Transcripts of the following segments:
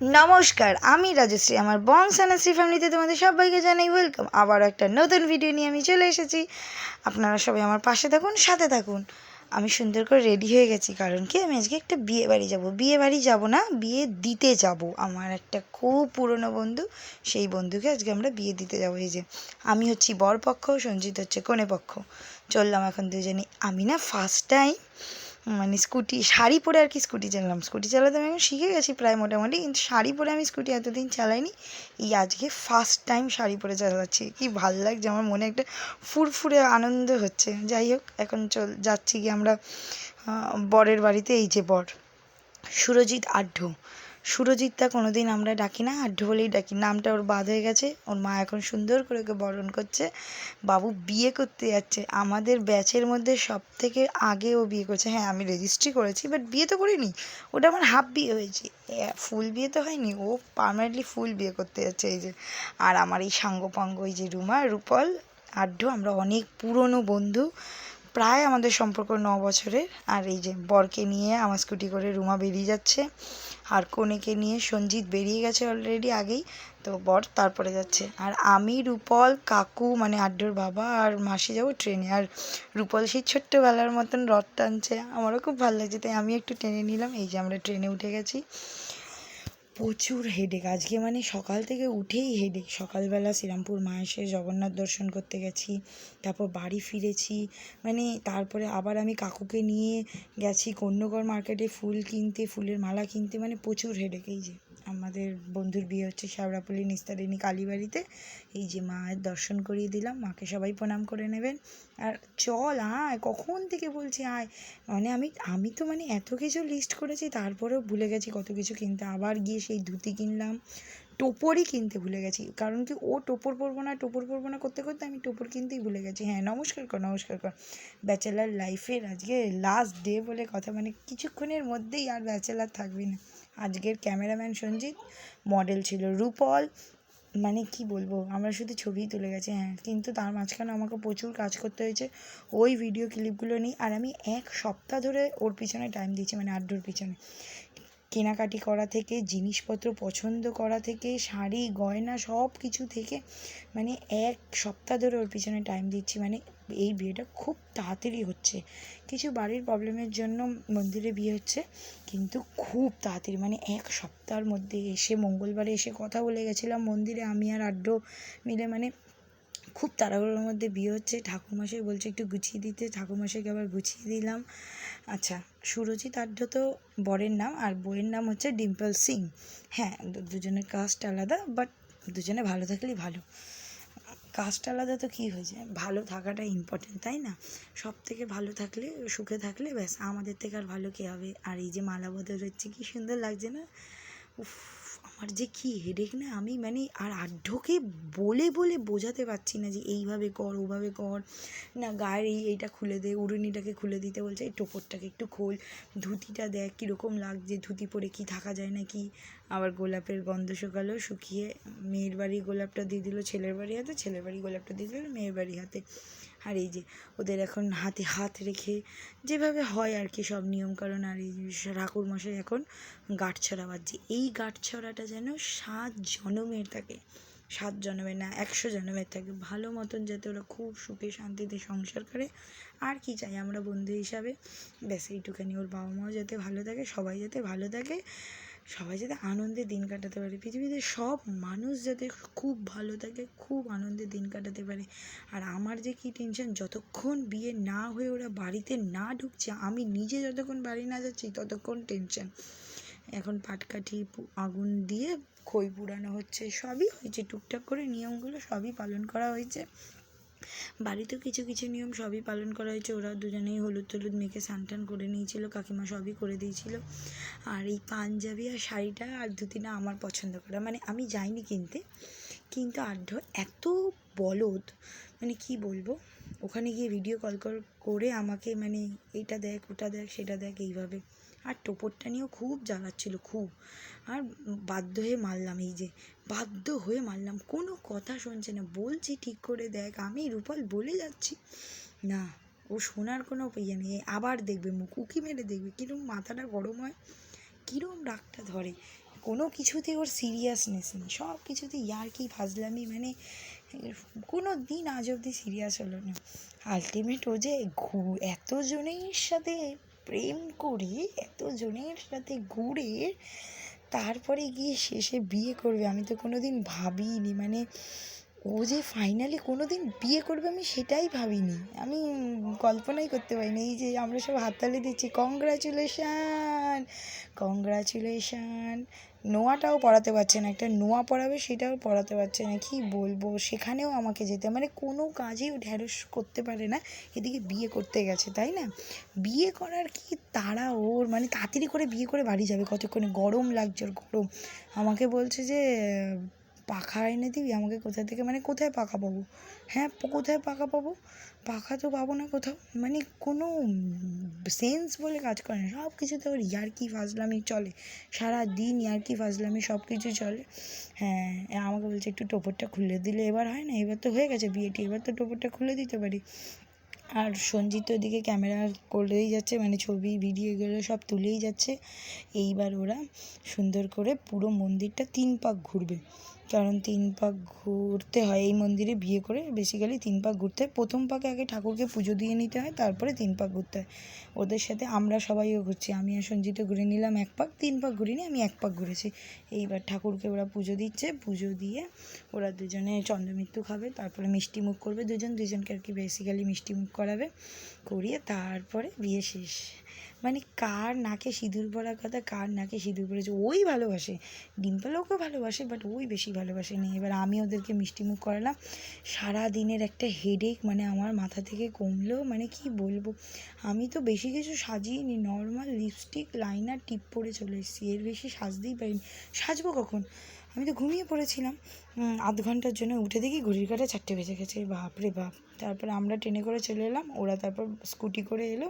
নমস্কার, আমি রাজশ্রী, আমার বং সানাশ্রী ফ্যামিলিতে তোমাদের সবাইকে জানাই ওয়েলকাম আবার একটা নতুন ভিডিও নিয়ে আমি চলে এসেছি। আপনারা সবাই আমার পাশে থাকুন, সাথে থাকুন। আমি সুন্দর করে রেডি হয়ে গেছি, কারণ কি? আমি আজকে একটা বিয়ে বাড়ি যাব। বিয়ে বাড়ি যাব না, বিয়ে দিতে যাব। আমার একটা খুব পুরনো বন্ধু, সেই বন্ধুকে আজকে আমরা বিয়ে দিতে যাব। এই যে, আমি হচ্ছি বর পক্ষ সঞ্জিত হচ্ছে কনে পক্ষ। চললাম এখন দুজনে। আমি না ফার্স্ট টাইম মানে স্কুটি, শাড়ি পরে আর কি স্কুটি চালালাম। স্কুটি চালাতে আমি এখন শিখে গেছি প্রায় মোটামুটি, কিন্তু শাড়ি পরে আমি স্কুটি এতদিন চালাইনি। এই আজকে ফার্স্ট টাইম শাড়ি পরে চালাচ্ছি। কি ভালো লাগছে, আমার মনে একটা ফুরফুরে আনন্দ হচ্ছে। যাই হোক, এখন চল যাচ্ছি কি আমরা বরের বাড়িতে, এই যে বর। সুরজিৎ আঢ্য সুরজিৎটা কোনো দিন আমরা ডাকি না আঢ্য বলেই ডাকি। নামটা ওর বাদ হয়ে গেছে। ওর মা এখন সুন্দর করে ওকে বরণ করছে। বাবু বিয়ে করতে যাচ্ছে। আমাদের ব্যাচের মধ্যে সব থেকে আগে ও বিয়ে করছে। হ্যাঁ আমি রেজিস্ট্রি করেছি বাট বিয়ে তো করিনি। ওটা আমার হাফ বিয়ে হয়েছে। ফুল বিয়ে তো হয়নি। ও পার্মানেন্টলি ফুল বিয়ে করতে যাচ্ছে এই যে। আর আমার এই সাঙ্গপাঙ্গ এই যে রুমা, রূপল আঢ্য আমরা অনেক পুরনো বন্ধু। প্রায় আমাদের সম্পর্ক ন বছরের। আর এই যে বরকে নিয়ে আমার স্কুটি করে রুমা বেরিয়ে যাচ্ছে। আর কনেকে নিয়ে সঞ্জিত বেরিয়ে গেছে অলরেডি আগেই। তো বর তারপরে যাচ্ছে। আর আমি, রূপল, কাকু মানে আড্ডোর বাবা আর মাসি যাব ট্রেনে আর রূপল সেই ছোট্টবেলার মতন রথ টানছে। আমারও খুব ভালো লাগছে, তাই আমি একটু টেনে নিলাম। এই যে আমরা ট্রেনে উঠে গেছি। প্রচুর হেডেক আজকে মানে সকাল থেকে উঠেই হেডেক সকালবেলা শ্রীরামপুর মা এসে জগন্নাথ দর্শন করতে গেছি, তারপর বাড়ি ফিরেছি। মানে তারপরে আবার আমি কাকুকে নিয়ে গেছি কন্যগড় মার্কেটে ফুল কিনতে, ফুলের মালা কিনতে। মানে প্রচুর হেডেক এই যে। আমাদের বন্ধুর বিয়ে হচ্ছে শ্যাওড়াপল্লী নিস্তারিণী কালীবাড়িতে। এই যে মায়ের দর্শন করিয়ে দিলাম, মাকে সবাই প্রণাম করে নেবেন। আর চল আয়, কখন থেকে বলছি আয়? মানে আমি আমি তো মানে এত কিছু লিস্ট করেছি, তারপরেও ভুলে গেছি কত কিছু কিনতে। আবার গিয়ে সেই ধুতি কিনলাম, টোপরই কিনতে ভুলে গেছি। কারণ কি ও টোপর পরবো না, টোপর পরবো না করতে করতে আমি টোপর কিনতেই ভুলে গেছি। হ্যাঁ নমস্কার কর নমস্কার কর। ব্যাচেলার লাইফের আজকে লাস্ট ডে বলে কথা মানে কিছুক্ষণের মধ্যেই আর ব্যাচেলার থাকবি না। আজকের ক্যামেরাম্যান সঞ্জিত মডেল ছিল রূপল। মানে কি বলব, আমরা শুধু ছবিই তুলে গেছি হ্যাঁ। কিন্তু তার মাঝখানে আমাকে প্রচুর কাজ করতে হয়েছে। ওই ভিডিও ক্লিপগুলো নিই আর আমি এক সপ্তাহ ধরে ওর পিছনে টাইম দিয়েছি মানে আড্ডুর পিছনে। কেনাকাটি করা থেকে, জিনিসপত্র পছন্দ করা থেকে, শাড়ি, গয়না সব কিছু থেকে মানে এক সপ্তাহ ধরে ওর পিছনে টাইম দিচ্ছি। মানে এই বিয়েটা খুব তাড়াতাড়ি হচ্ছে। কিছু বাড়ির প্রবলেমের জন্য মন্দিরে বিয়ে হচ্ছে, কিন্তু খুব তাড়াতাড়ি। মানে এক সপ্তাহের মধ্যে এসে মঙ্গলবারে এসে কথা বলে গেছিলাম মন্দিরে, আমি আর আড্ডো মিলে মানে খুব তাড়াহুড়োর মধ্যে বিয়ে হচ্ছে। ঠাকুরমশাই বলছে একটু গুছিয়ে দিতে। ঠাকুরমশাইকে আবার গুছিয়ে দিলাম। আচ্ছা সুরজিৎ আড্ড তো বরের নাম। আর বইয়ের নাম হচ্ছে ডিম্পল সিং। হ্যাঁ দুজনের কাস্ট আলাদা বাট দুজনে ভালো থাকলেই ভালো। কাস্ট আলাদা তো কী হয়েছে? ভালো থাকাটা ইম্পর্টেন্ট তাই না? সব থেকে ভালো থাকলে, সুখে থাকলে ব্যাস, আমাদের থেকে আর ভালো কে হবে? আর এই যে মালা বদল হচ্ছে, কি সুন্দর লাগছে না? উফ। আমার যে কি হেডেক না, আমি মানে আর আঢ্যকে বলে বলে বোঝাতে পারছি না যে এইভাবে কর, ওভাবে কর। না, গায়ের এই এইটা খুলে দে, উড়ুনিটাকে খুলে দিতে বলছে, এই টোপরটাকে একটু খোল, ধুতিটা দেখ কীরকম লাগছে, ধুতি পরে কি থাকা যায় না নাকি আবার গোলাপের গন্ধ শুকালো, শুকিয়ে মেয়ের বাড়ি গোলাপটা দিয়ে দিল ছেলের বাড়ি হাতে, ছেলের বাড়ি গোলাপটা দিয়ে দিল মেয়ের বাড়ি হাতে। আর এই যে ওদের এখন হাতে হাত রেখে যেভাবে হয় আর কি সব নিয়মকানুন আর এই যে ঠাকুর মশাই এখন গাঁট ছড়া বাজছে। এই গাঁট ছড়াটা যেন সাত জনমের থাকে। সাত জনমের না, একশো জনমের থাকে। ভালো মতন যাতে ওরা খুব সুখে শান্তিতে সংসার করে। আর কি চাই আমরা বন্ধু হিসাবে। ব্যাস, এইটুখানি। ওর বাবা মাও যাতে ভালো থাকে, সবাই যাতে ভালো থাকে। সবাই যাতে আনন্দে দিন কাটাতে পারে। পৃথিবীতে সব মানুষ যাতে খুব ভালো থাকে, খুব আনন্দে দিন কাটাতে পারে। আর আমার যে কী টেনশন যতক্ষণ বিয়ে না হয়ে ওরা বাড়িতে না ঢুকছে, আমি নিজে যতক্ষণ বাড়ি না যাচ্ছি, ততক্ষণ টেনশন এখন পাটকাঠি আগুন দিয়ে খই পুরানো হচ্ছে, সবই হয়েছে। টুকটাক করে নিয়মগুলো সবই পালন করা হয়েছে। বাড়িতেও কিছু কিছু নিয়ম সবই পালন করা হয়েছে। ওরা দুজনেই হলুদ টলুদ মেখে স্নান টান করে নিয়েছিল, কাকিমা সবই করে দিয়েছিল। আর এই পাঞ্জাবি আর শাড়িটা আর ধুতিটা আমার পছন্দ করা। মানে আমি যাইনি কিনতে, কিন্তু আঢ্য এত বলদ মানে কি বলব? ওখানে গিয়ে ভিডিও কল করে আমাকে মানে এটা দেখ, ওটা দেখ, সেটা দেখ, এইভাবে। আর টোপরটা নিয়েও খুব জ্বালাচ্ছিল, খুব। আর বাধ্য হয়ে মারলাম এই যে, বাধ্য হয়ে মারলাম। কোনো কথা শুনছে না। বলছি, ঠিক করে দেখ, আমি রূপাল বলে যাচ্ছি। না, ও শোনার কোনো ইয়ে নেই। আবার দেখবে মুখ, উকি মেরে দেখবে কীরকম মাথাটা গরম হয় কীরকম রাগটা ধরে। কোনো কিছুতে ওর সিরিয়াসনেস নেই। সব কিছুতে ইয়ার্কি ফাজলামি মানে কোনো দিন আজ অবধি সিরিয়াস হলো না। আলটিমেট ও যে ঘু- এতজনের সাথে প্রেম করে, এতজনের সাথে ঘুরে তারপরে গিয়ে শেষে বিয়ে করবে, আমি তো কোনো দিন ভাবিনি মানে ও যে ফাইনালি কোনো দিন বিয়ে করবে আমি সেটাই ভাবিনি। আমি কল্পনাই করতে পারিনি। এই যে আমরা সব হাততালি দিচ্ছি কংগ্রাচুলেশান কংগ্রাচুলেশান নোয়াটাও পড়াতে পারছে না। একটা নোয়া পড়াবে সেটাও পড়াতে পারছে না। কি বলব? সেখানেও আমাকে যেতে মানে কোনো কাজেই ঢ্যাঁড়স করতে পারে না। এদিকে বিয়ে করতে গেছে, তাই না? বিয়ে করার কি তারা ওর? মানে তাড়াতাড়ি করে বিয়ে করে বাড়ি যাবে। কতক্ষণে? গরম লাগছে ওর গরম। আমাকে বলছে যে পাখা এনে দিবি? আমাকে কোথা থেকে? মানে কোথায় পাখা পাবো? হ্যাঁ কোথায় পাখা পাবো? পাখা তো পাবো না কোথাও। মানে কোনো সেন্স বলে কাজ করে না। সব কিছুতে ওর ইয়ার্কি ফাজলামি চলে। সারা দিন ইয়ার্কি ফাজলামি সব কিছু চলে। হ্যাঁ আমাকে বলছে একটু টোপরটা খুলে দিলে এবার হয় না? এবার তো হয়ে গেছে বিয়েটি। এবার তো টোপরটা খুলে দিতে পারি। আর সঞ্জিত ওদিকে ক্যামেরা করেই যাচ্ছে মানে ছবি ভিডিও এগুলো সব তুলেই যাচ্ছে। এইবার ওরা সুন্দর করে পুরো মন্দিরটা তিন পাক ঘুরবে। কারণ তিন পাক ঘুরতে হয়। এই মন্দিরে বিয়ে করে বেসিক্যালি তিন পাক ঘুরতে হয়। প্রথম পাকে আগে ঠাকুরকে পুজো দিয়ে নিতে হয়, তারপরে তিন পাক ঘুরতে হয়। ওদের সাথে আমরা সবাইও ঘুরছি। আমি আর সঞ্জিত ঘুরে নিলাম এক পাক, তিন পাক ঘুরিনি, আমি এক পাক ঘুরেছি। এইবার ঠাকুরকে ওরা পুজো দিচ্ছে। পুজো দিয়ে ওরা দুজনে চন্দ্রমৃত্যু খাবে, তারপরে মিষ্টি মুখ করবে দুজন। দুজনকে আর কি বেসিক্যালি মিষ্টি মুখ করাবে, করিয়ে তারপরে বিয়ে শেষ। মানে কার নাকে সিঁদুর পরার কথা, কার নাকে সিঁদুর পরেছে, ওই ভালোবাসে। ডিম্পল ওকে ভালোবাসে বাট ওই বেশি ভালোবাসে না এবার আমি ওদেরকে মিষ্টি মুখ করালাম। সারা দিনের একটা হেডেক মানে আমার মাথা থেকে কমলো মানে কি বলব? আমি তো বেশি কিছু সাজিয়ে নর্মাল লিপস্টিক লাইনার টিপ পরে চলে এসেছি। এর বেশি সাজতেই পারিনি। সাজবো কখন? আমি তো ঘুমিয়ে পড়েছিলাম। আধ ঘণ্টার জন্য উঠে দেখি ঘড়ির কাঁটা চারটে বেজে গেছে। বাপরে বাপ। তারপর আমরা ট্রেনে করে চলে এলাম। ওরা তারপর স্কুটি করে এলো।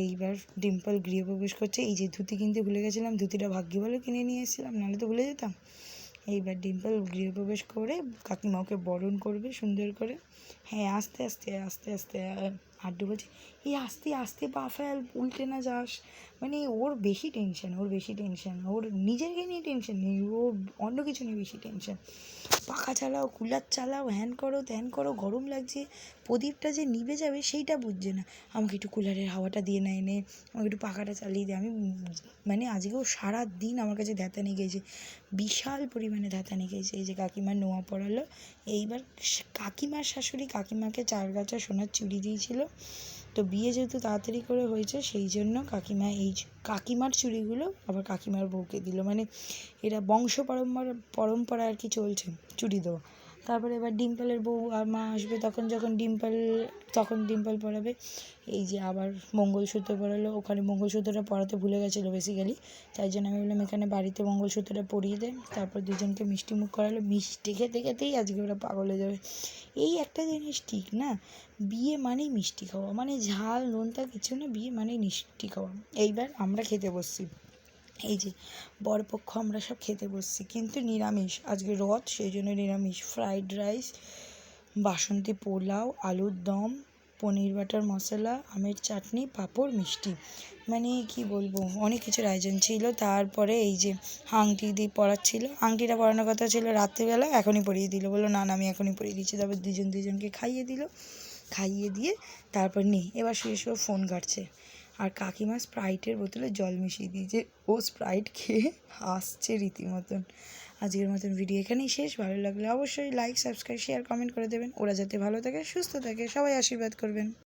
এইবার ডিম্পল গৃহপ্রবেশ করছে। এই যে ধুতি কিনতে ভুলে গেছিলাম, ধুতিটা ভাগ্যি ভালো কিনে নিয়ে এসেছিলাম, নাহলে তো ভুলে যেতাম। এইবার ডিম্পল গৃহপ্রবেশ করে কাকিমা ওকে বরণ করবে সুন্দর করে। হ্যাঁ আস্তে আস্তে আস্তে আস্তে হাড্ডু বলছে এই আস্তে আস্তে পা ফেল, উল্টে না যাস। মানে ওর বেশি টেনশন ওর বেশি টেনশন ওর নিজেকে নিয়ে টেনশন নেই ও অন্য কিছু নিয়ে বেশি টেনশন পাখা চালাও, কুলার চালাও হ্যান করো ত্যান করো, গরম লাগছে, প্রদীপটা যে নিভে যাবে সেইটা বুঝছে না। আমাকে একটু কুলারের হাওয়াটা দিয়ে নে আমাকে একটু পাখাটা চালিয়ে দে। আমি মানে আজকেও সারা দিন আমার কাছে ধ্যাতানি গেছে, বিশাল পরিমাণে ধ্যাতানি গেছে। এই যে কাকিমার নোয়া পড়ালো, এইবার কাকিমার শাশুড়ি কাকিমাকে চার গাছা সোনার চুড়ি দিয়েছিল। তো বিয়ে যেহেতু তাড়াতাড়ি করে হয়েছে, সেই জন্য কাকিমা এই কাকিমার চুড়িগুলো আবার কাকিমার বউকে দিল। মানে এরা বংশ পরম্পরা পরম্পরা আর কি চলছে, চুড়ি দেওয়া। তারপরে এবার ডিম্পলের বউ আর মা আসবে তখন যখন ডিম্পল, তখন ডিম্পল পড়াবে। এই যে আবার মঙ্গলসূত্র পড়ালো, ওখানে মঙ্গলসূত্রটা পড়াতে ভুলে গেছিল বেসিক্যালি তাই জন্য আমি বললাম, এখানে বাড়িতে মঙ্গলসূত্রটা পরিয়ে দে। তারপর দুজনকে মিষ্টি মুখ করালো। মিষ্টি খেতে খেতেই আজকে ওরা পাগল হয়ে যাবে। এই একটা জিনিস ঠিক না? বিয়ে মানেই মিষ্টি খাওয়া। মানে ঝাল, নোনতা কিছু না, বিয়ে মানেই মিষ্টি খাওয়া। এইবার আমরা খেতে বসছি। এই যে বরপক্ষ আমরা সব খেতে বসছি। কিন্তু নিরামিষ, আজকে রথ, সেই জন্য নিরামিষ। ফ্রাইড রাইস, বাসন্তী পোলাও, আলুর দম, পনির বাটার মশলা, আমের চাটনি, পাঁপড়, মিষ্টি। মানে কি বলব, অনেক কিছুর আয়োজন ছিল। তারপরে এই যে আংটি দিয়ে পরাচ্ছিল আংটিটা পরানোর কথা ছিল রাত্রিবেলা, এখনই পরিয়ে দিল। বলল, না না, আমি এখনই পরিয়ে দিচ্ছি। তারপর দুজন দুজনকে খাইয়ে দিল। খাইয়ে দিয়ে তারপর নেই এবার শুয়ে শুয়ে ফোন ঘাটছে। আর কাকিমা স্প্রাইটের বোতলে জল মিশিয়ে দিয়েছে। ও স্প্রাইট খেয়ে হাসছে রীতিমতন। আজকের মতন ভিডিও এখানেই শেষ। ভালো লাগলে অবশ্যই লাইক সাবস্ক্রাইব শেয়ার কমেন্ট করে দেবেন। ওরা যাতে ভালো থাকে, সুস্থ থাকে, সবাই আশীর্বাদ করবেন।